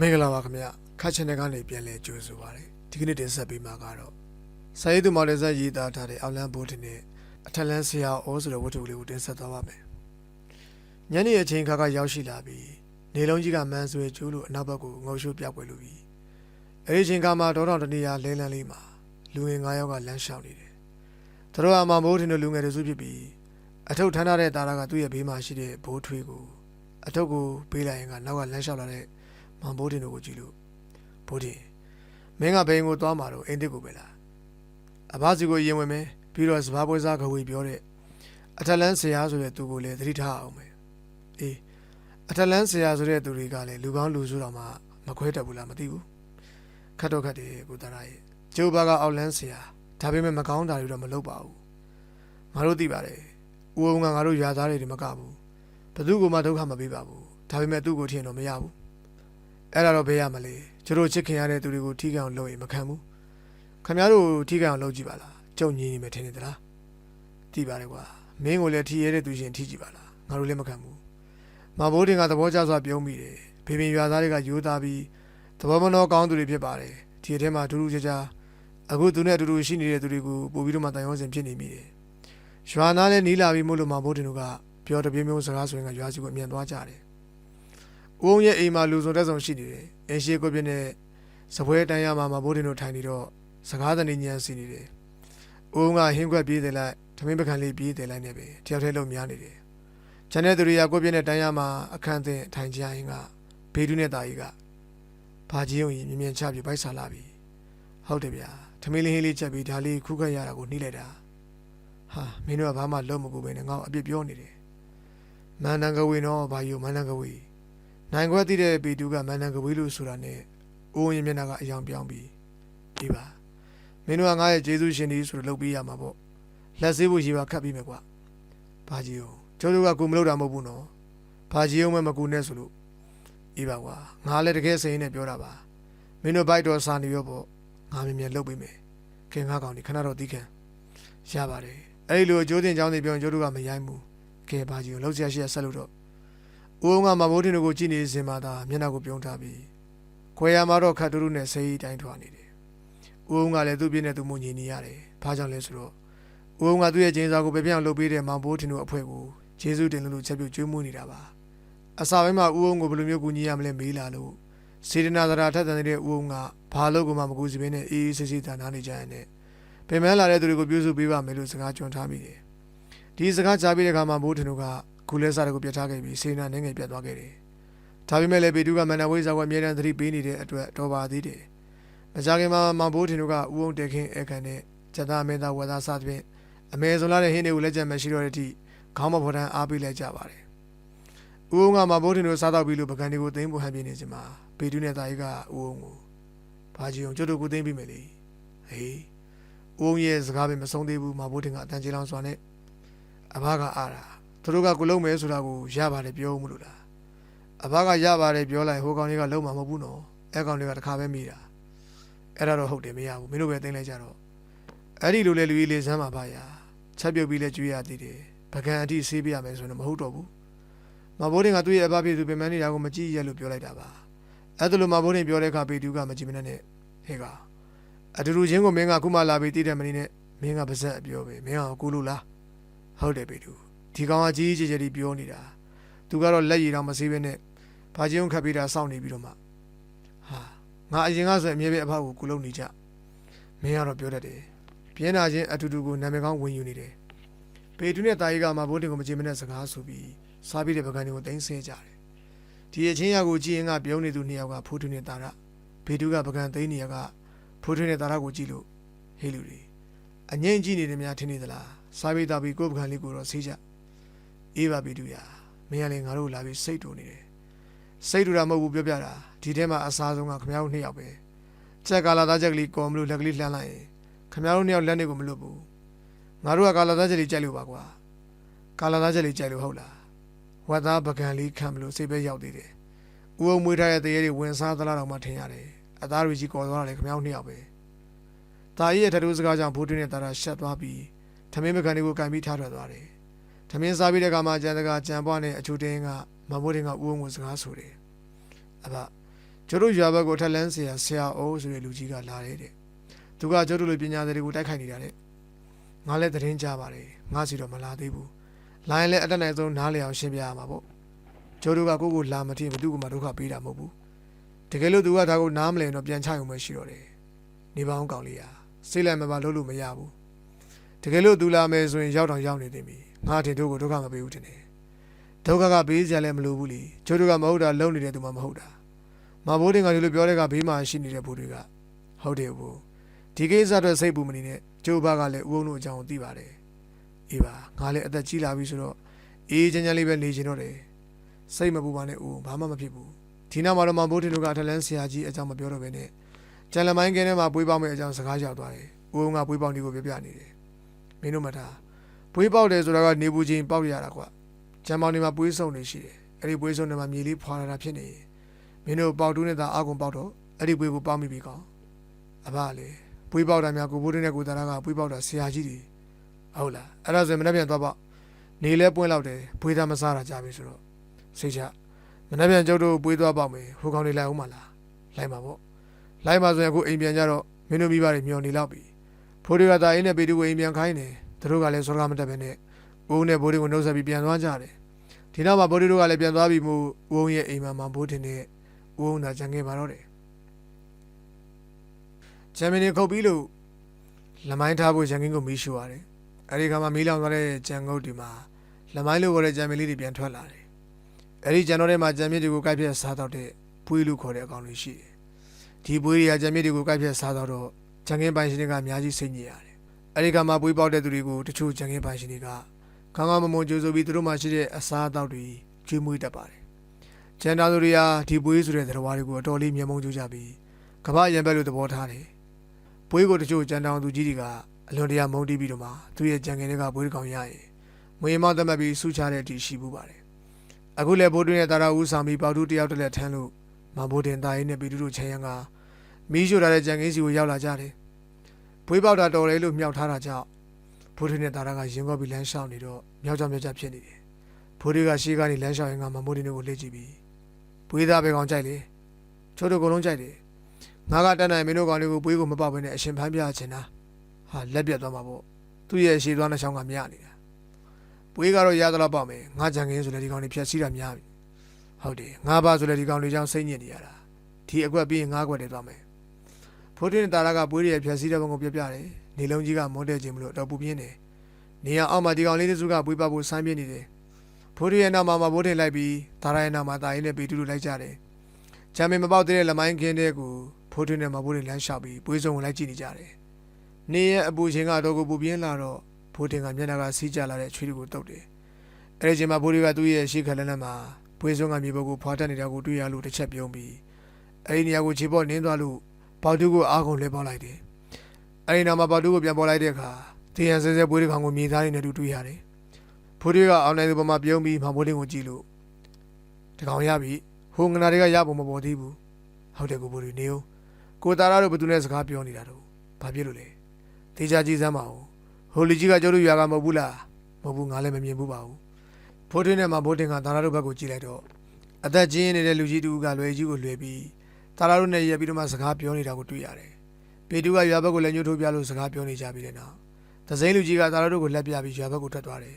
မင်္ဂလာပါခင်ဗျခတ်ချန်နယ်ကနေပြန်လဲကြိုဆိုပါရစေဒီကနေ့တင်ဆက်ပေးမှာကတော့စာရေးသူမော်ဒယ်ဆက်ရေးသားထားတဲ့အောင်လန်းဘိုးတင်နဲ့အထက်လန်းဆရာဩဆိုတဲ့ဝတ္ထုလေးကိုတင်ဆက်သွားပါမယ်ညနေအချိန်ခါကရောက်ရှိလာပြီးနေလုံးကြီးကမန်းဆွဲကျိုးလို့အနောက်ဘက်ကိုငုံရှိုးပြောက်ွယ်လို့ပြီးအဲဒီအချိန်ကမှဒေါတော်တနေရာလဲလန်းလေးမှာလူငယ်9ယောက်ကလမ်းလျှောက်နေတယ်သူတို့ကမှမိုးတင်တို့လူငယ်တွေစုဖြစ်ပြီးအထုပ်ထမ်းထားတဲ့တာရာကသူ့ရဲ့ဘေးမှာရှိတဲ့ဘိုးထွေးကိုအထုပ်ကိုပေးလိုက်ရင်ကနောက်ကလမ်းလျှောက်လာတဲ့ မောင်ဘိုးတင်တို့ကိုကြည့်လို့ဘိုးတင်မင်းကဘိန်ကိုသွားမှာတော့အိမ်တစ်ကိုပဲလားအဘစီကိုရင်ဝင်မယ်ပြီးတော့စဘာပွဲစားကဝေပြောတဲ့အထက်လန်းဆရာဆိုတဲ့သူကိုလည်းသတိထားအောင်မယ်အေးအထက်လန်းဆရာဆိုတဲ့သူတွေကလည်းလူကောင်းလူဆိုးတော်မှမခွဲတတ်ဘူးလားမသိဘူးခတ်တော့ခတ်တယ်ကိုသားရရဲ့ကျိုးဘကအောက်လန်းဆရာဒါပေမဲ့မကောင်းတာတွေတော့မလုပ်ပါဘူးငါတို့သိပါတယ်ဦးအောင်ကငါတို့ရွာသားတွေမကဘူးဘသူကမှဒုက္ခမပေးပါဘူးဒါပေမဲ့သူ့ကိုထင်တော့မရဘူး အဲ့ဒါတော့ဘေးရမလဲကျတို့ချစ်ခင်ရတဲ့သူတွေကိုထိခိုက်အောင်လုပ်ရင်မခံဘူးခင်ဗျားတို့ထိခိုက်အောင်လုပ်ကြည့်ပါလားကြုံညင်းနေမယ်ထင်နေသလားသိပါတယ်ကွာမင်းကိုလည်းထိရတဲ့သူရှင်ထိကြည့်ပါလားငါတို့လည်းမခံဘူးမဘိုးတင်ကသဘောကျစွာပြုံးမိတယ်ဖေပင်ရွာသားတွေကယူသားပြီးသဘောမနှောကောင်းသူတွေဖြစ်ပါတယ်ဒီအထဲမှာထူးထူးခြားခြားအခုသူနဲ့အတူတူရှိနေတဲ့သူတွေကိုပို့ပြီးတော့မှတန်ရုံးစင်ဖြစ်နေမိတယ်ရွာသားလည်းနီးလာပြီးမို့လို့မဘိုးတင်တို့ကပြောတပြင်းမျိုးစကားဆိုရင်ကရွာစီကိုအမြန်သွားကြတယ်။ ဦးုံရဲ့အိမ်မှာလူစုံတက်ဆောင်ရှိနေတယ်။အင်းရှိကိုပြင်းနဲ့စပွဲတန်းရမှာမဘိုးတင်တို့ထိုင်နေတော့စကားတန်ညံစီနေတယ်။ဦးုံကဟင်းခွက်ပြေးတယ်လိုက်ထမင်းပကံလေးပြေးတယ်လိုက်နေပဲတယောက်တည်းလုံးများနေတယ်။ကျန်တဲ့သူတွေကကိုပြင်းနဲ့တန်းရမှာအခန်းသင်ထိုင်ကြရင်ကဘေးတူးနဲ့တာကြီးကဘာကြီးုံကြီးမြင်မြင်ချပြီးပိုက်ဆာလာပြီ။ဟုတ်တယ်ဗျာ။ထမင်းလေးဟင်းလေးချက်ပြီးဒါလေးခုခတ်ရတာကိုနှိမ့်လိုက်တာ။ဟာမင်းတို့ကဘာမှလုံးမကူပဲနဲ့ငါ့ကိုအပြစ်ပြောနေတယ်။မန္တန်ကဝေနော်ဘာယူမန္တန်ကဝေ နိုင်ခွက်သိတဲ့ပေတူကမန္တန်ကဝေးလို့ဆိုတာနဲ့အိုးရင်မျက်နှာကအယောင်ပြောင်းပြီးဒီပါမင်းတို့ကငါရဲ့ဂျေဇုရှင်ဒီဆိုတော့လုပ်ပေးရမှာပေါ့လက်ဆေးဖို့ရေပါခတ်ပြီးမယ်ကွာဘာကြီးအောင်ကျော်တို့ကကိုမလုပ်တာမဟုတ်ဘူးနော်ဘာကြီးအောင်မမကူနဲ့ဆိုလို့အေးပါကွာငါလည်းတကယ်စိန်နဲ့ပြောတာပါမင်းတို့ဘိုက်တော်စာနေရောပေါ့ငါမြင်မြင်လုပ်ပေးမယ်ခင်ငါကောင်ဒီခဏတော့တီးခံရပါတယ်အဲ့ဒီလိုအကျိုးတင်ကြောင်းတွေပြောရင်ကျော်တို့ကမရိုင်းဘူးကဲဘာကြီးအောင်လောက်ဆရာရှိရဆက်လို့တော့ ဦးအောင်ကမဘိုးတင်တို့ကိုကြည့်နေစဉ်မှာသာမျက်နှာကိုပြုံးထားပြီးခွဲရမှာတော့ခတ်တူးတူးနဲ့ဆေးတိုင်းထွာနေတယ်။ဦးအောင်ကလည်းသူ့ပြင်းနဲ့သူ့မုံညီနေရတယ်။ဘာကြောင့်လဲဆိုတော့ဦးအောင်ကသူ့ရဲ့ကျင်းစာကိုပဲပြောင်းလုပ်ပေးတဲ့မောင်ဘိုးတင်တို့အဖွဲ့ကိုဂျေဇုတင်လို့လို့ချက်ပြုတ်ကျွေးမွေးနေတာပါ။အစာပိုင်းမှာဦးအောင်ကိုဘယ်လိုမျိုးကူညီရမလဲမေးလာလို့စေတနာသရာထက်သန်တဲ့ဦးအောင်ကဘာလို့ကိုမှမကူစီဘဲနဲ့အေးအေးဆေးဆေးသာနာနေကြရတဲ့ပင်မလာတဲ့သူတွေကိုပြုစုပေးပါမယ်လို့စကားကြွန်ထားမိတယ်။ဒီစကားကြားပြီးတဲ့အခါမှာဘိုးတင်တို့က ကူလဲစားတကိုပြတ်ထားခဲ့ပြီးစေနာနှင်းငယ်ပြတ်သွားခဲ့တယ်။ဒါပေမဲ့လည်းပေတူကမန္တဝေးဇာဝအမြဲတမ်းသတိပေးနေတဲ့အတွက်တော်ပါသေးတယ်။မကြခင်မှာမောင်ဘိုးထင်တို့ကဥုံတက်ခင်းအခန့်နဲ့ဇတာမင်းသားဝသားစသဖြင့်အမေဇွန်လာတဲ့ဟင်းတွေကိုလက်ချက်မရှိတော့တဲ့အထိခေါင်းမဖော်တန်းအားပေးလိုက်ကြပါတယ်။ဥုံကမောင်ဘိုးထင်တို့စားတော့ပြီးလို့ပကံတွေကိုသိမ်းဖို့ဟန်ပြနေချိန်မှာပေတူနဲ့တာကြီးကဥုံကိုဘာကြီးအောင်ကျွတ်တို့ကိုသိမ်းပြီးမယ်လေ။ဟေးဥုံရဲ့စကားပဲမဆုံးသေးဘူးမောင်ဘိုးထင်ကအတန်ကြီးလောင်စွာနဲ့အဘကအားတာ သူတို့ကကိုလုံးမယ်ဆိုတာကိုရပါတယ်ပြောဦးမလို့လားအဘကရပါတယ်ပြောလိုက်ဟိုကောင်လေးကလုံးမှာမဟုတ်ဘူးနော်အဲကောင်လေးကတစ်ခါပဲမိတာအဲ့ဒါတော့ဟုတ်တယ်မရဘူးမင်းတို့ပဲသိလိုက်ကြတော့အဲ့ဒီလိုလေလူကြီးလေးစမ်းပါပါရာချက်ပြုတ်ပြီးလဲကျွေးရသေးတယ်ပကံအထိဆေးပြရမယ်ဆိုရင်မဟုတ်တော့ဘူးမဘိုးတင်ကသူ့ရဲ့အဘပြေသူပင်မနေတာကိုမကြည့်ရလို့ပြောလိုက်တာပါအဲ့ဒါလိုမဘိုးတင်ပြောတဲ့အခါပေတူကမကြည့်မနဲ့နဲ့ဟေးကအတူတူချင်းကိုမင်းကခုမှလာပြီးတည်တယ်မနေနဲ့မင်းကပါဇက်အပြောပဲမင်းကကူလို့လားဟုတ်တယ်ပေတူ ဒီကောင်ကကြီးကြီးကျယ်ကျယ်ပြောနေတာသူကတော့လက်ရည်တော့မစေးပဲနဲ့ဘာချင်းခတ်ပေးတာစောင့်နေပြီးတော့မှဟာငါအရင်ကဆိုရင်အမြဲပဲအဖကိုကုလုံးနေကြမင်းကတော့ပြောတတ်တယ်ပြင်းနာချင်းအတူတူကိုနာမည်ကောင်းဝင်ယူနေတယ်ပေတူနဲ့တာကြီးကမှဘိုးတင်ကိုမကြည့်မနဲ့စကားဆိုပြီးစားပြီးတဲ့ပကံတွေကိုတင်းဆဲကြတယ်ဒီအချင်းရကိုကြည့်ရင်ကပြုံးနေသူနှစ်ယောက်ကဖိုးတူနဲ့တာရဘေတူကပကံသိန်းနေရကဖိုးတူနဲ့တာရကိုကြည့်လို့ဟေးလူတွေအငိမ့်ကြည့်နေတယ်များထင်နေသလားစားပြီးသားပြီးကိုယ့်ပကံလေးကိုတော့ဆေးကြ အေးပါပြီတူရမင်းကလည်းငါတို့လာပြီးစိတ်တူနေတယ်စိတ်တူတာမဟုတ်ဘူးပြောပြတာဒီထဲမှာအစားဆုံးကခမရုံးနှစ်ယောက်ပဲချက်ကာလာသားချက်ကလေးကော်မလို့လက်ကလေးလှမ်းလိုက်ရင်ခမရုံးနှစ်ယောက်လက်နဲ့ကိုမလွတ်ဘူးငါတို့ကကာလာသားချက်လေးကြိုက်လို့ပါကွာကာလာသားချက်လေးကြိုက်လို့ဟုတ်လားဝတ်သားပကံလေးခံမလို့စိတ်ပဲရောက်သေးတယ်ဥုံမွေးထားတဲ့တရေတွေဝင်စားသလားတော့မှထင်ရတယ်အသားတွေကြီးကော်သွားတယ်ခမရုံးနှစ်ယောက်ပဲတာကြီးရဲ့ထထိုးစကားကြောင့်ဘိုးတွင်းနဲ့တာတာရှက်သွားပြီးသမင်းပကံလေးကိုကင်ပြီးထားထွက်သွားတယ် သမင်းစားပြီးတဲ့အခါမှာကျန်တကကြံပွားနဲ့အချိုတင်းကမဘိုးတင်ကဦးုံကိုစကားဆိုတယ်။အဘကျိုးတို့ရွာဘက်ကိုထက်လန်းဆရာဆရာအိုးဆိုတဲ့လူကြီးကလာတယ်တဲ့သူကကျိုးတို့လိုပညာသည်တွေကိုတိုက်ခိုက်နေတာတဲ့ငါလည်းသတင်းကြပါတယ်ငါစီတော့မလာသေးဘူးလာရင်လည်းအတက်နိုင်ဆုံးနားလည်အောင်ရှင်းပြရမှာပေါ့ကျိုးတို့ကကိုယ့်ကိုလာမထင်ဘသူကမှဒုက္ခပေးတာမဟုတ်ဘူးတကယ်လို့သူကဒါကိုနားမလည်တော့ပြန်ချရုံပဲရှိတော့တယ်နေပေါင်းကောင်းလေးရာစိတ်လိုက်မပါလို့လို့မရဘူးတကယ်လို့သူလာမယ်ဆိုရင်ရောက်တော့ရောက်နေသိပြီ ငါထင်တို့ကိုဒုက္ခမပေးဘူးထင်တယ်ဒုက္ခကပေးစရာလည်းမလိုဘူးလေကျိုးတို့ကမဟုတ်တာလုံနေတဲ့သူမှမဟုတ်တာမဘိုးတင်ကဒီလိုပြောတဲ့ကဘေးမှာရှိနေတဲ့ဘူတွေကဟုတ်တယ်ဘူးဒီကိစ္စအတွက်စိတ်ပူမနေနဲ့ကျိုးဘကလည်းဥုံတို့အကြောင်းကိုသိပါတယ်အေးပါငါလည်းအသက်ကြီးလာပြီဆိုတော့အေးချမ်းချမ်းလေးပဲနေချင်တော့တယ်စိတ်မပူပါနဲ့ဦးဘာမှမဖြစ်ဘူးဒီနောက်မှာတော့မဘိုးတင်တို့ကအထလန်းဆရာကြီးအကြောင်းမပြောတော့ဘဲနဲ့ကျန်လမိုင်းကင်းထဲမှာပွေးပေါက်မဲ့အကြောင်းစကားရောက်သွားတယ်ဦးုံကပွေးပေါက်ဒီကိုပြပြနေတယ်မင်းတို့မထား ပွေးပေါက်တယ်ဆိုတာကနေပူချင်းပေါက်ရတာကွာကျန်ပေါင်တွေမှာပွေးဆုံနေရှိတယ်အဲ့ဒီပွေးဆုံတွေမှာမြေလေးဖွာလာတာဖြစ်နေရင်မင်းတို့ပေါက်တူးနဲ့သာအာကုန်ပေါက်တော့အဲ့ဒီပွေးကိုပေါက်မိပြီကောင်အဘလေပွေးပေါက်တာများကိုဘိုးတင်းနဲ့ကိုသားကပွေးပေါက်တာဆရာကြီးတွေဟုတ်လားအဲ့ဒါဆိုရင်မနေ့ပြန်သွားပေါ့နေလဲပွင့်လောက်တယ်ပွေးသားမစားတာကြပြီဆိုတော့စိတ်ချမနေ့ပြန်ကျုပ်တို့ပွေးသွားပေါက်မယ်ဟိုကောင်တွေလိုက်အောင်မလားလိုက်ပါပေါ့လိုက်ပါဆိုရင်အခုအိမ်ပြန်ကြတော့မင်းတို့မိဘတွေမျောနေလောက်ပြီဖိုးတွေကတာအင်းနဲ့ပေတူကိုအိမ်ပြန်ခိုင်းတယ် သူတို့ကလည်းစောရမတက်ပဲနဲ့ဦးနဲ့ဘိုးတွေကိုနှုတ်ဆက်ပြီးပြန်သွားကြတယ်ဒီနောက်မှာဘိုးတို့ကလည်းပြန်သွားပြီမို့ဦးရဲ့အိမ်မှာမှဘိုးတင်နဲ့ဦးအောင်သာကြံခဲ့ပါတော့တယ်ဂျမနီခုတ်ပြီးလို့လမိုင်းထားဖို့ရန်ကင်းကိုမီးရှို့ရတယ်အဲဒီကမှမီးလောင်သွားတဲ့ကြံငုတ်ဒီမှာလမိုင်းလို့ခေါ်တဲ့ဂျမီလေးတွေပြန်ထွက်လာတယ်အဲဒီကြံတော့ထဲမှာဂျမ်မြစ်တွေကိုကိုက်ဖြတ်စားတော့တဲ့ပွေးလို့ခေါ်တဲ့အကောင်တွေရှိတယ်ဒီပွေးတွေကဂျမ်မြစ်တွေကိုကိုက်ဖြတ်စားတော့တော့ဂျန်ကင်းပိုင်ရှင်တွေကအများကြီးစိတ်ညစ်ရတယ် အဲဒီကမှပွေးပေါက်တဲ့သူတွေကိုတချို့ဂျန်ကင်းပိုင်ရှင်တွေကကောင်းကောင်းမွန်မွန်ကြိုးဆိုပြီးသူတို့မှရှိတဲ့အစားအသောက်တွေကျွေးမွေးတတ်ပါတယ်ကျန်တာသူတွေဟာဒီပွေးဆိုတဲ့သတော်ဝါတွေကိုအတော်လေးမျက်မှောင်ကျကြပြီးကမ္ဘာရံဘက်လို့သဘောထားတယ်။ပွေးကိုတချို့ကျန်တောင်သူကြီးတွေကအလွန်တရာမုန်းတီးပြီးတော့မှသူရဲ့ကြံငင်တွေကပွေးတစ်ကောင်ရရင်မွေမောက်သက်မှတ်ပြီးဆူချတဲ့အထိရှိမှုပါတယ်။အခုလည်းဘိုးတွင်းရဲ့တာရာဦးဆောင်ပြီးပေါတူတယောက်တစ်လက်ထမ်းလို့မဘိုးတင်သားရင်နဲ့ပြည်သူတို့ချမ်းရန်ကမီးရှို့ထားတဲ့ကြံငင်စီကိုရောက်လာကြတယ်။ ပွေးပေါက်တာတော်တယ်လို့မြောက်ထားတာကြောင့်ဘိုးတွင်းရဲ့တာရာကရင်ကောပြီးလမ်းလျှောက်နေတော့မြောက်ကြမြောက်ကြဖြစ်နေတယ်။ဘိုးတွေကရှေးကနေလမ်းလျှောက်ရင်ကမမိုးတင်တို့ကိုလှည့်ကြည့်ပြီးပွေးသားပဲကောင်ကြိုက်လေချိုးတို့အကုန်လုံးကြိုက်တယ်ငါကတန်းနိုင်မင်းတို့ကောင်လေးကိုပွေးကိုမပေါက်ဘဲနဲ့အရှင်ဖမ်းပြချင်တာဟာလက်ပြတ်သွားမှာပေါ့သူ့ရဲ့ရှည်သွားတဲ့ချောင်းကမြနေတာပွေးကတော့ရသလောက်ပေါက်မယ်ငါကြံခင်းဆိုလည်းဒီကောင်လေးဖြတ်စီးတာများပြီဟုတ်တယ်ငါပါဆိုလည်းဒီကောင်လေးကြောင့်စိတ်ညစ်နေရတာဒီအကွက်ပြီးရင်ငါကွက်တည်းသွားမယ် ဖိုးတင်းတာရကပွေးရဲ့ဖြတ်စီးတဲ့ဘုံကိုပြပြတယ်နေလုံးကြီးကမွန်းတဲ့ခြင်းမလို့တော့ပူပြင်းတယ်နေရအောင်မှဒီကောင်လေးစုကပွေးပေါက်ဖို့ဆိုင်းပြနေတယ်ဖိုးရီရဲ့နောက်မှာမဘိုးတင်လိုက်ပြီးဒါရရဲ့နောက်မှာတာရင်နဲ့ပေတူတူလိုက်ကြတယ်။ဂျမ်မင်မပေါက်တဲ့လက်မိုင်းခင်းတဲ့ကိုဖိုးတင်နဲ့မဘိုးတင်လမ်းလျှောက်ပြီးပွေးစုံကိုလိုက်ကြည့်နေကြတယ်။နေရဲ့အပူချင်းကတော့ကိုပူပြင်းလာတော့ဖိုးတင်ကမျက်နှာကစီးကြလာတဲ့ချွေးတွေကိုတုပ်တယ်။အဲဒီချိန်မှာဖိုးရီကသူ့ရဲ့ရှေ့ခက်လက်လက်မှာပွေးစုံကမြေပေါ်ကိုဖွာတက်နေတာကိုတွေ့ရလို့တစ်ချက်ပြုံးပြီးအဲဒီနေရာကိုခြေပေါ်နင်းသွားလို့ ပေါတူကိုအားကုန်လဲပေါက်လိုက်တယ်။အဲဒီနောက်မှာပေါတူကိုပြန်ပေါ်လိုက်တဲ့အခါတေးရန်ဆဲဆဲပွေးတစ်ကောင်ကိုမြေသားရင်းနဲ့တူတွေ့ရတယ်။ဖိုးတွေကအောင်နိုင်သူပေါ်မှာပြုံးပြီးမဘိုးလင်းကိုကြည့်လို့တကောင်ရပြီဟိုငနာတွေကရပုံမပေါ်သေးဘူးဟုတ်တယ်ကိုဘိုးတွေနေဦးကိုတာရတို့ဘယ်သူနဲ့စကားပြောနေတာတော့ဘာဖြစ်လို့လဲတေချာကြည့်စမ်းပါဦးဟိုလူကြီးကကျုပ်တို့ရွာကမဟုတ်ဘူးလားမဟုတ်ဘူးငါလည်းမမြင်ဘူးပါဘူးဖိုးတွေနဲ့မဘိုးတင်ကတာရတို့ဘက်ကိုကြည့်လိုက်တော့အသက်ကြီးနေတဲ့လူကြီးတူကလွယ်ကြီးကိုလွယ်ပြီး တာရတို့နဲ့ရက်ပြီးတော့မှစကားပြောနေတာကိုတွေ့ရတယ်ပေတူကရွာဘက်ကိုလည်းညှို့ထိုးပြလို့စကားပြောနေကြပြီတဲ့နောက်သစိမ်းလူကြီးကတာရတို့ကိုလက်ပြပြီးရွာဘက်ကိုထွက်သွားတယ်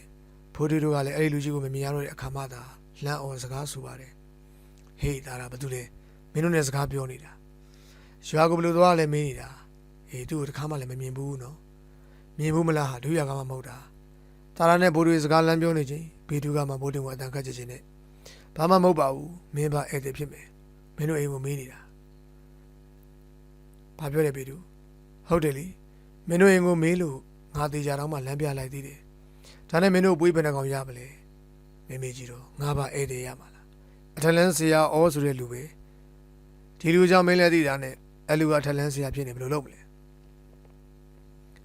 ဖိုးတွေတို့ကလည်းအဲ့ဒီလူကြီးကိုမမြင်ရတော့တဲ့အခါမှသာလမ်းအော်စကားဆိုပါတယ်ဟေးဒါကဘာတူလဲမင်းတို့နဲ့စကားပြောနေတာရွာကိုဘယ်လိုသွားလဲမင်းနေတာဟေးသူ့ကိုတစ်ခါမှလည်းမမြင်ဘူးနော်မြင်ဘူးမလားဟာဒုရကမှမဟုတ်တာတာရာနဲ့ဘိုးတွေစကားလမ်းပြောနေချင်းဘေတူကမှဘိုးတင်ကိုအတန်ခတ်ချင်ချင်းနဲ့ဘာမှမဟုတ်ပါဘူးမင်းပါဧည့်သည်ဖြစ်မယ်မင်းတို့အိမ်ကိုမေးနေတာ ဘာပြောလဲဘေတူဟုတ်တယ်လေမင်းတို့အိမ်ကိုမေးလို့ငါသေးကြတော့မှလမ်းပြလိုက်သေးတယ်ဒါနဲ့မင်းတို့ပွေးဘယ်နှကောင်ရမလဲမေမေကြီးတော့ငါပါဧည့်သည်ရမှာလားအထက်လန်းဆရာဩဆိုတဲ့လူပဲဒီလူကြောင့်မင်းလည်းသိတာနဲ့အဲ့လူကအထက်လန်းဆရာဖြစ်နေဘယ်လိုလုပ်မလဲ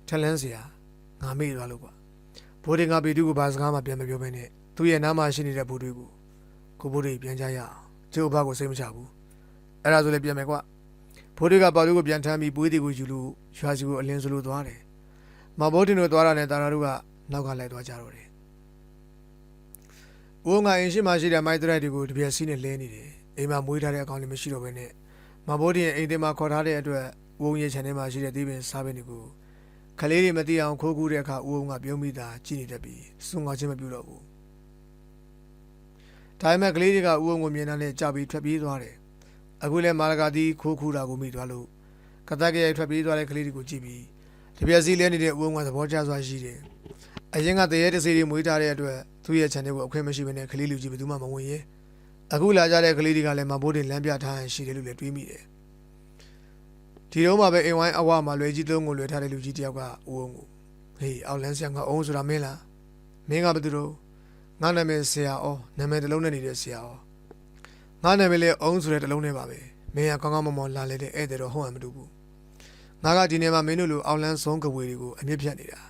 ထက်လန်းဆရာငါမေ့သွားလို့ကွာဘိုးတင်ကပေတူကိုဘာစကားမှပြန်မပြောဘဲနဲ့သူ့ရဲ့နားမှာရှိနေတဲ့ဘူတွေကိုကိုဘိုးတွေပြန်ကြရအောင်ကျိုးအဘကိုစိတ်မချဘူးအဲ့ဒါဆိုလည်းပြန်မယ်ကွာ ဘိုးတွေကပါတူကိုပြန်ထမ်းပြီးပွေးတွေကိုယူလို့ရွာစီကိုအလင်းစလို့သွားတယ်မဘိုးတင်တို့သွားတာနဲ့တာရာတို့ကနောက်ကလိုက်သွားကြတော့တယ်။ဦးငါအင်းရှိမှရှိတဲ့မိုက်တရက်တွေကိုတပြက်စီးနဲ့လဲနေတယ်။အိမ်မှာမွေးထားတဲ့အကောင်လေးမရှိတော့ဘဲနဲ့မဘိုးတင်ရဲ့အိမ်တင်မှာခေါ်ထားတဲ့အတွက်ဦးုံရဲ့ခြံထဲမှာရှိတဲ့သီးပင်စားပင်တွေကိုခလေးတွေမသိအောင်ခိုးကူးတဲ့အခါဦးုံကပြုံးမိတာကြည့်နေတတ်ပြီးစွန့်ငါချင်းမပြုတော့ဘူးဒါပေမဲ့ကလေးတွေကဦးုံကိုမြင်တဲ့နဲ့ကြောက်ပြီးထွက်ပြေးသွားတယ် အခုလည်းမာလကာတီခိုးခူးတာကိုမိသွားလို့ကတက်ကရိုက်ထွက်ပြေးသွားတဲ့ကလေးတွေကိုကြည့်ပြီးတပြက်စီလဲနေတဲ့ဦးုံကသဘောကျစွာရှိတယ်အရင်ကတရေတစီတွေမွေးထားတဲ့အတွက်သူ့ရဲ့ခြံထဲကိုအခွင့်မရှိဘဲနဲ့ကလေးလူကြီးဘယ်သူမှမဝင်ရဲအခုလာကြတဲ့ကလေးတွေကလည်းမဘိုးတင်လမ်းပြထားရင်ရှိတယ်လို့လည်းတွေးမိတယ်ဒီတော့မှပဲအိမ်ဝိုင်းအဝမှာလွယ်ကြီးသုံးကိုလွယ်ထားတဲ့လူကြီးတယောက်ကဦးအောင်ကိုဟေးအောက်လန်းဆရာကအုံးဆိုတာမင်းလားမင်းကဘယ်သူတော့ငါနာမည်ဆရာအောနာမည်တစ်လုံးနဲ့နေတဲ့ဆရာအော ငါနာမည်လည်းအုံးဆိုတဲ့တစ်လုံးနဲ့ပါပဲမင်းကကောင်းကောင်းမွန်မွန်လာလေတဲ့ဧည့်သည်တော့ဟုတ်မှမတူဘူးငါကဒီနေ့မှမင်းတို့လိုအောက်လန်းဆုံးကဝေတွေကိုအမြင့်ဖြတ်နေတာ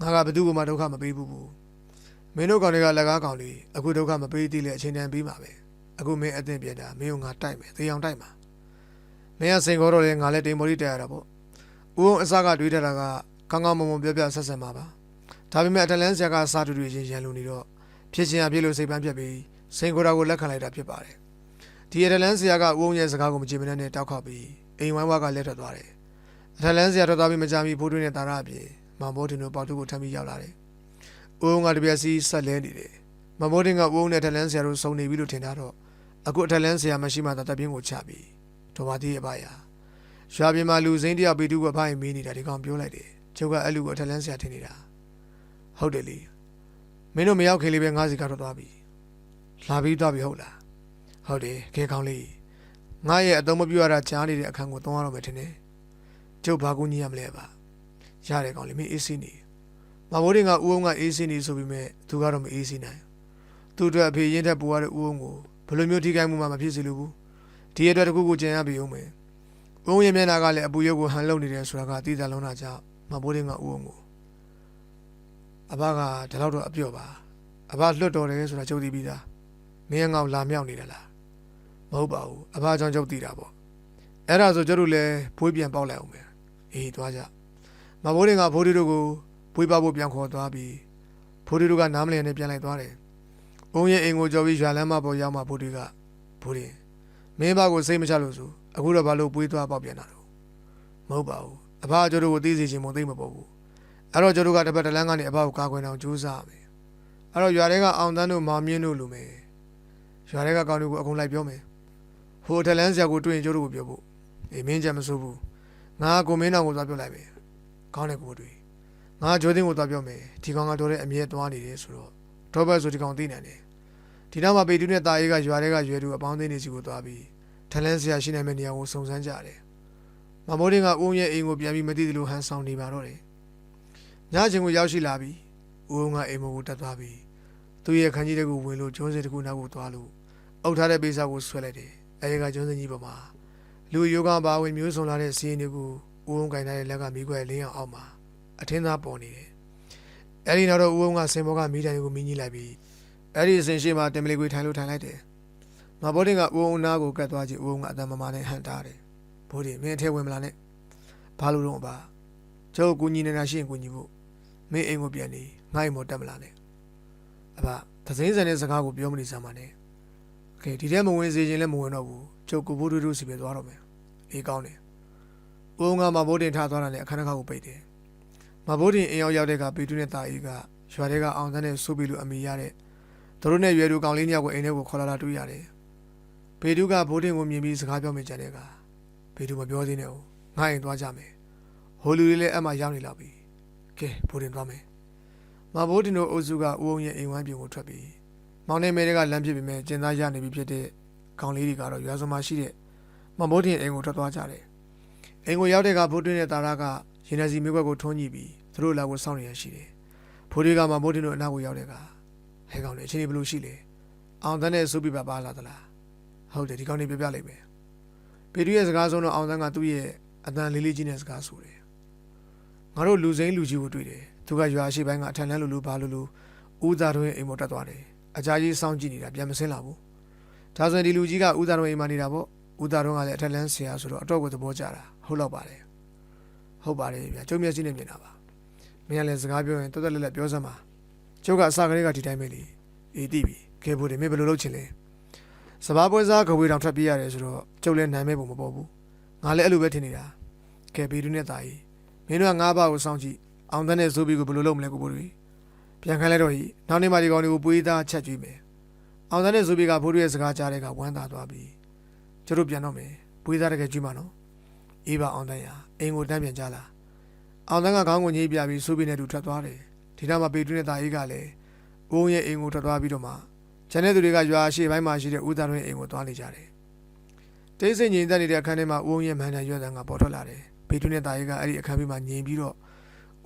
ငါကဘယ်သူမှဒုက္ခမပေးဘူးဘူးမင်းတို့ကောင်တွေကလက်ကားကောင်တွေအခုဒုက္ခမပေးသေးလေအချိန်တန်ပြီးပါပဲအခုမင်းအသင်ပြတာမင်းကငါတိုက်မယ်သေအောင်တိုက်မှာမင်းကစိန်ခေါ်တော့လေငါလည်းတိမ်မော်လေးတက်ရတာပေါ့ဦးအောင်အစကတွေးထတာကကောင်းကောင်းမွန်မွန်ပြပြဆက်ဆက်မှာပါဒါပေမဲ့အတလန်းဆရာကစာတူတူရင်ရန်လူနေတော့ဖြစ်ချင်အဖြစ်လို့စိတ်ပန်းပြက်ပြီး စိန်ခေါ်တာကိုလက်ခံလိုက်တာဖြစ်ပါတယ်ဒီအတလန်းဆရာကဦးအောင်ရဲ့စကားကိုမကြည့်မနဲ့တောက်ခောက်ပြီးအိမ်ဝိုင်းဝါကလက်ထွက်သွားတယ်အတလန်းဆရာထွက်သွားပြီးမကြမီဖိုးတွင်းနဲ့တာရအပြင်မန်ဘောတင်တို့ပေါတူကိုထမ်းပြီးရောက်လာတယ်ဦးအောင်ကတပြက်စီဆက်လဲနေတယ်မန်ဘောတင်ကဦးအောင်နဲ့အတလန်းဆရာတို့စုံနေပြီလို့ထင်တာတော့အခုအတလန်းဆရာမရှိမှသာတပ်ပြင်းကိုချပြီးတော်ပါသေးရဲ့ဗျာရွာပြင်မှာလူစိမ်းတယောက်ပေတူကအဖိုင်းမင်းနေတာဒီကောင်ပြောလိုက်တယ်ကျုပ်ကအဲ့လူကိုအထက်လန်းဆရာထင်နေတာဟုတ်တယ်လေမင်းတို့မရောက်ခင်လေးပဲငါးစီကတော့သွားပြီ လာပြီးသွားပြီဟုတ်လားဟုတ်တယ်ခဲကောင်းလေးငါရဲ့အသုံးမပြုရတာကြားနေတဲ့အခန်းကိုသုံးရတော့မယ်ထင်တယ်ကျုပ်ဘာကူညီရမလဲဗျရတယ်ကောင်းလေးမင်းအေးစီးနေမဘိုးတင်ကဦးအောင်ကအေးစီးနေဆိုပြီးမဲ့သူကတော့မအေးစီးနိုင်သူ့အတွက်အဖေရင်ထက်ပူရတဲ့ဦးအောင်ကိုဘယ်လိုမျိုးထိခိုက်မှုမှမဖြစ်စေလိုဘူးဒီအတွက်တခုခုကြံရပြီဦးမယ်။ဦးရဲ့မျက်နှာကလည်းအပူရုပ်ကိုဟန်လုံနေတယ်ဆိုတာကသိတယ်လုံးတာကြောင့်မဘိုးရင်ကဦးအောင်ကိုအဘကဒီလောက်တော့အပြော့ပါအဘလွတ်တော်တယ်ဆိုတာကြုံသိပြီးသား မင်းငေါလာမြောက်နေတယ်လားမဟုတ်ပါဘူးအဘကြောင့်ကြုံသိတာပေါ့အဲ့ဒါဆိုကျတို့လည်းဘွေးပြန်ပေါက်လိုက်အောင်မယ်အေးသွားကြမဘိုးရင်ကဘိုးဒီတို့ကိုဘွေးပေါက်ဖို့ပြန်ခေါ်သွားပြီးဘိုးဒီတို့ကနားမလည်နဲ့ပြန်လိုက်သွားတယ်ဦးရဲ့အိမ်ကိုကြော်ပြီးရွာလမ်းမပေါ်ရောက်မှဘိုးဒီကဘိုးရင်မင်းဘကိုစိတ်မချလို့ဆိုအခုတော့ဘာလို့ပွေးသွားပေါက်ပြန်တာတော့မဟုတ်ပါဘူးအဖအကျိုးတို့ကိုသိစေချင်မို့သိမပေါ်ဘူးအဲ့တော့ကျိုးတို့ကတစ်ပတ်တစ်လမ်းကနေအဖကိုကာကွယ်အောင်ကြိုးစားမယ်အဲ့တော့ရွာတွေကအောင်တန်းတို့မောင်မြင့်တို့လူမယ် ရွာတွေကကောင်းတို့ကိုအကုန်လိုက်ပြောမယ်ဟိုထလန်းဆရာကိုတွေ့ရင်ကျိုးတို့ကိုပြောဖို့အေးမင်းကြမစိုးဘူးငါကိုမင်းတော်ကိုသွားပြောလိုက်မယ်ကောင်းတယ်ကိုတွေ့ငါဂျိုးသိန်းကိုသွားပြောမယ်ဒီကောင်ကတော့တဲ့အမြဲသွားနေတယ်ဆိုတော့တော့ဘတ်ဆိုဒီကောင်သိနေတယ်ဒီနောက်မှာပေတူးနဲ့တာအေးကရွာတွေကရွယ်သူအပေါင်းအသင်းတွေစီကိုသွားပြီးထလန်းဆရာရှိနိုင်မယ့်နေရာကိုစုံစမ်းကြတယ်။မမိုးတင်ကဦးရဲ့အိမ်ကိုပြန်ပြီးမသိသလိုဟန်ဆောင်နေပါတော့တယ်။ညချင်းကိုရောက်ရှိလာပြီးဦးကအိမ်ကိုတက်သွားပြီးသူ့ရဲ့ခန်းကြီးတစ်ခုဝင်လို့ကျွန်းစင်တစ်ခုနောက်ကိုသွားလို့ အုပ်ထားတဲ့ပိစာကိုဆွဲလိုက်တယ်။အဲဒီကကျွန်းစင်ကြီးပေါ်မှာလူယောဂဘာဝင်မျိုးစုံလာတဲ့စီးရင်တွေကိုဦးုံကင်ထားတဲ့လက်ကမိခွဲလင်းအောင်အောက်မှာအထင်းသားပေါ်နေတယ်။အဲဒီနောက်တော့ဦးုံကစင်ဘောကမိတိုင်ကိုမိကြီးလိုက်ပြီးအဲ့ဒီအစဉ်ရှိမှတင်မလီကွေထိုင်လို့ထိုင်လိုက်တယ်။မဘောတင်ကဦးအောင်နာကိုကတ်သွားကြည့်ဦးအောင်ကအတန်မမနဲ့ဟန်တားတယ်။ဘိုးဒီမင်းအထဲဝင်မလာနဲ့။ဘာလို့တော့အပါ။ကျုပ်ကူညီနေတာရှိရင်ကူညီဖို့မင်းအိမ်ကိုပြန်နေငါ့အိမ်မတက်မလာနဲ့။အဘသစင်းစံတဲ့စကားကိုပြောမနေစမ်းပါနဲ့။ ကဲဒီထဲမဝင်စေခြင်းလည်းမဝင်တော့ဘူးကျုပ်ကိုဘိုးတို့တို့စီပဲသွားတော့မယ်အေးကောင်းတယ်ဦးငါမဘိုးတင်ထားသွားတာနဲ့အခန်းတစ်ခါကိုပိတ်တယ်မဘိုးတင်အင်ရောက်ရောက်တဲ့ကပေတုနဲ့တာအေးကရွာထဲကအောင်စန်းနဲ့ဆိုးပြီးလို့အမိရတဲ့သူတို့နဲ့ရွယ်တူကောင်လေးညောက်ကိုအိမ်ထဲကိုခေါ်လာတာတွေ့ရတယ်ပေတုကဘိုးတင်ကိုမြင်ပြီးစကားပြောမိကြတဲ့ကပေတုမပြောသေးနဲ့ဦးငါအိမ်သွားကြမယ်ဟိုလူလေးလည်းအမှရောက်နေလောက်ပြီကဲဘိုးတင်သွားမယ်မဘိုးတင်တို့အုပ်စုကဦးအောင်ရဲ့အိမ်ဝမ်းပြင်ကိုထွက်ပြီး မောင်နေမဲတွေကလမ်းပြပေမဲ့ကျင်သားရနေပြီဖြစ်တဲ့ကောင်လေးတွေကတော့ရွာစုံမှာရှိတဲ့မဘိုးတင်အိမ်ကိုထွက်သွားကြတယ်။အိမ်ကိုရောက်တဲ့ကဘိုးတင်နဲ့တာရာကရင်နစီမျိုးကွက်ကိုထွန်းကြည့်ပြီးသူတို့လာကိုစောင့်နေရရှိတယ်။ဘိုးတွေကမဘိုးတင်တို့အနောက်ကိုရောက်တဲ့ကဟဲကောင်လေအချိန်ဘယ်လိုရှိလဲအောင်တန်းနဲ့စူးပြပါပါလာသလားဟုတ်တယ်ဒီကောင်နေပြပြလိုက်မယ်ပေတူရဲ့စကားဆုံးတော့အောင်တန်းကသူ့ရဲ့အတန်လေးလေးကြီးနဲ့စကားဆိုတယ်ငါတို့လူစိမ်းလူကြီးကိုတွေ့တယ်သူကရွာရှိပိုင်းကအထန်လန်းလူလူဘာလူလူဦးသားတို့ရဲ့အိမ်ပေါ်တက်သွားတယ် အကြာကြီးစောင့်ကြည့်နေတာပြန်မစင်းလာဘူးဒါဆိုရင်ဒီလူကြီးကဦးသားတို့အိမ်မှာနေတာပေါ့ဦးသားတို့ကလည်းအထက်လန်းဆရာဆိုတော့အတော့ကိုသဘောကျတာဟုတ်တော့ပါတယ်ဟုတ်ပါတယ်ဗျာကျုံမျက်စိနဲ့မြင်တာပါမင်းကလည်းစကားပြောရင်တော်တော်လက်လက်ပြောစမ်းပါကျုပ်ကအစကလေးကဒီတိုင်းပဲလေအေးသိပြီကဲဖို့တယ်မင်းဘယ်လိုလုပ်ချင်လဲစဘာပွဲစားကဝေတောင်ထွက်ပြေးရတယ်ဆိုတော့ကျုပ်လည်းနိုင်မဲ့ပုံမပေါ်ဘူးငါလည်းအဲ့လိုပဲထင်နေတာကဲဘေဒူနဲ့တာကြီးမင်းတို့ကငါးပါးကိုစောင့်ကြည့်အောင်တဲ့နဲ့ဇိုးဘီကိုဘယ်လိုလုပ်မလဲကိုဘိုးတွေ ပြန်ခိုင်းလိုက်တော့ဟိနောက်နေ့မှဒီကောင်တွေကိုပွေးသားချက်ကျွေးမယ်အောင်တဲ့နဲ့ဇိုးဘီကဘိုးတွေရဲ့စကားကြားတဲ့ကဝမ်းသာသွားပြီကျတို့ပြန်တော့မယ်ပွေးသားတကယ်ကျွေးမှာနော်အေးပါအောင်တဲ့ရအိမ်ကိုတန်းပြန်ကြလာအောင်တဲ့ကခေါင်းကိုညှိပြပြီးဇိုးဘီနဲ့တူထွက်သွားတယ်ဒီနောက်မှာဘေဒူနဲ့တာကြီးကလည်းဦးရဲ့အိမ်ကိုထွက်သွားပြီးတော့မှကျန်တဲ့သူတွေကရွာရှိပိုင်းမှာရှိတဲ့ဦးသားတို့ရဲ့အိမ်ကိုသွားနေကြတယ်။တိတ်ဆိတ်ငြိမ်သက်နေတဲ့အခန်းထဲမှာဦးုံရဲ့မန်တန်ရွက်တန်ကပေါ်ထွက်လာတယ်။ဘေတူနဲ့တာရီကအဲ့ဒီအခန်းဘေးမှာငြိမ်ပြီးတော့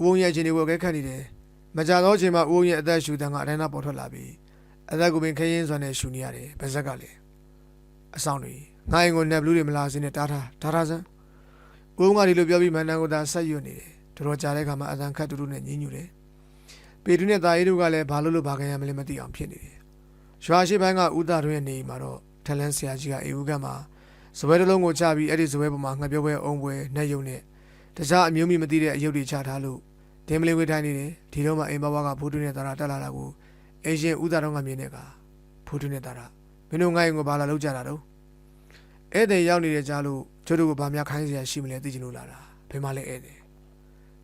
ဦးုံရဲ့အချင်းတွေကိုအကဲခတ်နေတယ်။ မကြတော့အချိန်မှာဦးုံရဲ့အသက်ရှူတန်ကအတိုင်းသားပေါ်ထွက်လာပြီးအသက်ကိုပင်ခရင်စွာနဲ့ရှူနေရတယ်။ဗဇက်ကလည်းအဆောင်တွေငါအိမ်ကိုနက်ဘလူးတွေမလာစင်းနဲ့တားထားတားထားစမ်းဦးုံကဒီလိုပြောပြီးမန်တန်ကိုသာဆက်ရွတ်နေတယ်။တော်တော်ကြာတဲ့အခါမှာအတန်ခတ်တူတူနဲ့ညင်းညူတယ်။ဘေတူနဲ့တာရီတို့ကလည်းဘာလို့လို့ဘာခံရမလဲမသိအောင်ဖြစ်နေတယ်။ရွာရှိပိုင်းကဦးသားတို့ရဲ့နေအိမ်မှာတော့ထလန်းဆရာကြီးကအေဦးကမှာဇပွဲတစ်လုံးကိုချပြီးအဲ့ဒီဇပွဲပေါ်မှာငှက်ပြောပွဲအုံပွဲနှက်ယုံနဲ့တခြားအမျိုးမျိုးမသိတဲ့အယုတ်တွေချထားလို့ ဒင်းမလေးဝေးတိုင်းနေတယ်ဒီတော့မှအိမ်ဘဝကဖိုးတွင်းနဲ့တာရာတက်လာတာကိုအင်ရှင်ဦးသားတော်ကမြင်တဲ့ကဖိုးတွင်းနဲ့တာရာမင်းတို့ငါ့အိမ်ကိုဘာလာလောက်ကြတာတော့ဧည့်သည်ရောက်နေတဲ့ကြားလို့ကျတို့ကိုဘာများခိုင်းစရာရှိမလဲသိချင်လို့လာတာဘယ်မှလဲဧည့်သည်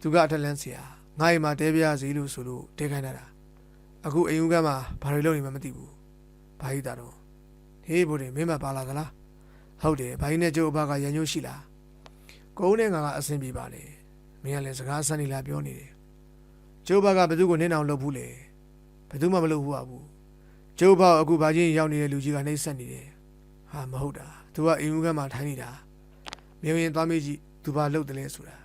သူကအထက်လန်းဆရာငါ့အိမ်မှာတဲပြရစီလို့ဆိုလို့တဲခိုင်းတာအခုအိမ်ဦးကမှာဘာတွေလုပ်နေမှမသိဘူးဘာကြီးတာတော့ဟေးဘိုးတွေမင်းမပါလာသလားဟုတ်တယ်ဘာကြီးနဲ့ကျုပ်အဘကရန်ညိုးရှိလားကိုဦးနဲ့ငါကအဆင်ပြေပါလေ မင်းကလည်းစကားဆန်းနေလားပြောနေတယ်ကျုပ်ဘကဘသူကိုနင်းအောင်လုပ်ဘူးလေဘသူမှမလုပ်ဘူးပါဘူးကျုပ်ဘအခုဘာချင်းရောက်နေတဲ့လူကြီးကနှိမ့်ဆက်နေတယ်ဟာမဟုတ်တာသူကအိမ်ဦးကမှထိုင်းနေတာမြင်ရင်သွားမေးကြည့်သူဘာလုပ်တယ်လဲဆိုတာ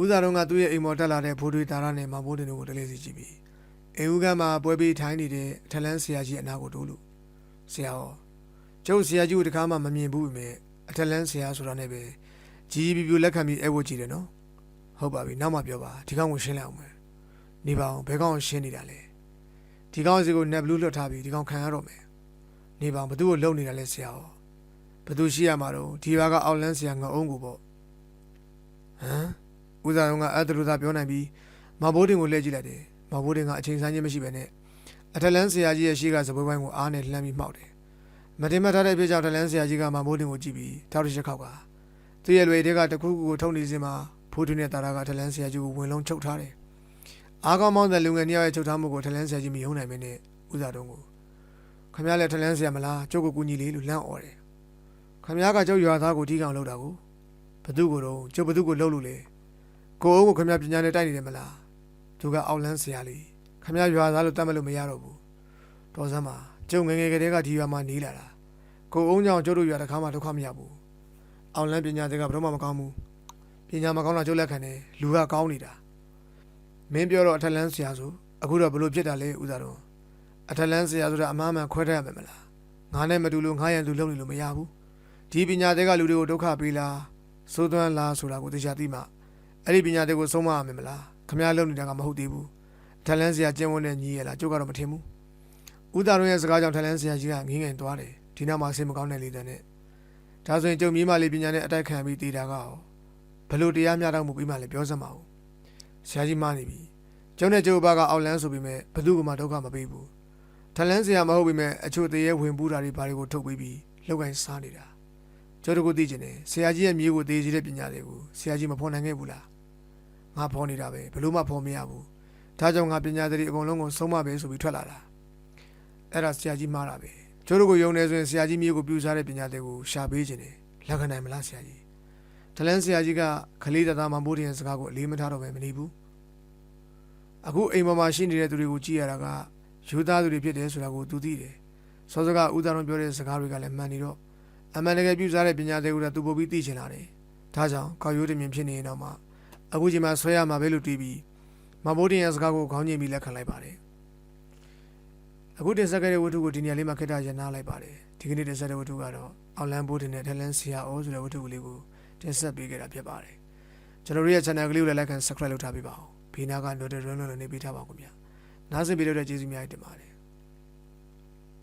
ဦးသားတော်ကသူ့ရဲ့အိမ်မော်တက်လာတဲ့ဖိုးတွေတာရနဲ့မဘိုးတင်တို့ကိုတလဲစီကြည့်ပြီးအိမ်ဦးကမှာပွဲပြီးထိုင်းနေတဲ့အထက်လန်းဆရာကြီးအနာကိုတိုးလို့ဆရာဟောကျုပ်ဆရာကြီးကိုတခါမှမမြင်ဘူးပဲအထက်လန်းဆရာဆိုတာနဲ့ပဲ ကြီးပြပြလက်ခံပြီးအဲ့ဝတ်ကြည့်တယ်နော်ဟုတ်ပါပြီနောက်မှပြောပါဒီကောင်ကိုရှင်းလိုက်အောင်မယ်နေပါအောင်ဘယ်ကောင်ကိုရှင်းနေတာလဲဒီကောင်စီကို net blue လွတ်ထားပြီးဒီကောင်ခံရတော့မယ်နေပါအောင်ဘသူ့ကိုလုံနေတာလဲဆရာဟောဘသူရှိရမှာတော့ဒီဘာကအောက်လန်းဆရာငအုံးကိုပေါ့ဟမ်ဦးဇာတော်ကအဲ့ဒါလိုသာပြောနိုင်ပြီးမဘိုးတင်ကိုလှည့်ကြည့်လိုက်တယ်မဘိုးတင်ကအချိန်ဆိုင်ခြင်းမရှိဘဲနဲ့အထက်လန်းဆရာကြီးရဲ့ရှေ့ကစပွဲပိုင်းကိုအားနဲ့လှမ်းပြီးမှောက်တယ်။မတင်မထားတဲ့ပြကြောင့်ထက်လန်းဆရာကြီးကမဘိုးတင်ကိုကြည့်ပြီးတောက်တစ်ချက်ခောက်က သူ့ရဲ့လွေတွေကတခုခုကိုထုတ်နေစင်မှာဖိုးထွင်းတဲ့တာရာကထက်လန်းဆရာကြီးကိုဝင်လုံးချုပ်ထားတယ်။အားကောင်းမောင်းတဲ့လူငယ်နှစ်ယောက်ရဲ့ချုပ်ထားမှုကိုထက်လန်းဆရာကြီးမယုံနိုင်မင်းနဲ့ဥစားတုံးကိုခမရလည်းထက်လန်းဆရာမလားကျုပ်ကိုကူညီလေးလို့လန့်អော်တယ်။ခမရကကျုပ်ရွာသားကိုတီးကောင်လောက်တာကိုဘသူကိုတော့ကျုပ်ဘသူကိုလှုပ်လို့လေကိုအုံးကိုခမရပညာနဲ့တိုက်နေတယ်မလားသူကအောက်လန်းဆရာလေးခမရရွာသားလို့တတ်မဲ့လို့မရတော့ဘူးတော်စမ်းမှာကျုံငယ်ငယ်ကလေးကဒီရွာမှာနေလာတာကိုအုံးကြောင့်ကျုပ်တို့ရွာတစ်ခါမှဒုက္ခမရဘူး အောင်လန်းပညာတွေကဘယ်တော့မှမကောင်းဘူးပညာမကောင်းတာကျုပ်လက်ခံတယ်လူကကောင်းနေတာမင်းပြောတော့အထက်လန်းဆရာဆိုအခုတော့ဘလို့ဖြစ်တာလဲဥစားတော့အထက်လန်းဆရာဆိုတာအမှားမှန်ခွဲတတ်ရမယ်မလားငါနဲ့မတူလို့ငါရန်သူလုံနေလို့မရဘူးဒီပညာတွေကလူတွေကိုဒုက္ခပေးလားစိုးသွမ်းလားဆိုတာကိုသိချာသိမှအဲ့ဒီပညာတွေကိုဆုံးမရမယ်မလားခမရလုံနေတာကမဟုတ်သေးဘူးထက်လန်းဆရာကျင်းဝန်းနဲ့ညီးရလားကျုပ်ကတော့မထင်ဘူးဦးသားတို့ရဲ့စကားကြောင့်ထက်လန်းဆရာကြီးကငင်းငင်သွားတယ်ဒီနောက်မှာစိတ်မကောင်းတဲ့လေတန်းနဲ့ ဒါဆိုရင်ကျုပ်မြေးမလေးပညာနဲ့အတိုက်ခံပြီးတည်တာကရောဘလို့တရားမျှတမှုပြီးမှလည်းပြောစမ်းပါဦးဆရာကြီးမနေပြီကျုံနဲ့ကျုပ်ဘာကအောက်လန်းဆိုပြီးမဲ့ဘသူကမှဒုက္ခမပေးဘူးထက်လန်းဆရာမဟုတ်ပြီမဲ့အချို့တရေဝင်ပူးတာတွေဘာတွေကိုထုတ်ပြီးပြီးလောက်ကင်စားနေတာကျုပ်တို့ကိုသိကျင်တယ်ဆရာကြီးရဲ့မြေကိုသိစေတဲ့ပညာတွေကိုဆရာကြီးမဖော်နိုင်ခဲ့ဘူးလားငါဖော်နေတာပဲဘလို့မှဖော်မရဘူးဒါကြောင့်ငါပညာသတိအကုန်လုံးကိုဆုံးမပဲဆိုပြီးထွက်လာတာအဲ့ဒါဆရာကြီးမှားတာပဲ ကျိုးတို့ကိုယုံနေဆိုရင်ဆရာကြီးမျိုးကိုပြူစားတဲ့ပညာတွေကိုရှာပေးခြင်းတယ်လက်ခံနိုင်မလားဆရာကြီးတလန်းဆရာကြီးကခလေးတသားမှမိုးတင်စကားကိုအလေးမထားတော့ပဲမနေဘူးအခုအိမ်ပေါ်မှာရှိနေတဲ့သူတွေကိုကြည့်ရတာကယူသားသူတွေဖြစ်တယ်ဆိုတာကိုသူသိတယ်စောစကဦးသားတော်ပြောတဲ့စကားတွေကလည်းမှန်နေတော့အမှန်တကယ်ပြူစားတဲ့ပညာတွေကိုလည်းသူပို့ပြီးသိချင်လာတယ်ဒါကြောင့်ကောက်ရိုးတင်မြင်ဖြစ်နေရင်တော့မှအခုချိန်မှာဆွဲရမှာပဲလို့တွေးပြီးမဘိုးတင်ရဲ့စကားကိုခေါင်းညင်ပြီးလက်ခံလိုက်ပါတယ် အခုတင်ဆက်ခဲ့တဲ့ဝတ္ထုကိုဒီနေရာလေးမှာခက်တာရနာလိုက်ပါတယ်ဒီကနေ့တင်ဆက်တဲ့ဝတ္ထုကတော့အောက်လန်ဘိုးတင်နဲ့ထက်လန်ဆီယာအိုဆိုတဲ့ဝတ္ထုလေးကိုတင်ဆက်ပေးခဲ့တာဖြစ်ပါတယ်ကျွန်တော်တို့ရဲ့ channel ကလေးကိုလည်း like and subscribe လုပ်ထားပေးပါဦးဘေးနားက notification လုံးလုံးနေပေးထားပါဦးခင်ဗျာနားဆင်ပေးလို့တဲ့ကျေးဇူးများတင်ပါတယ်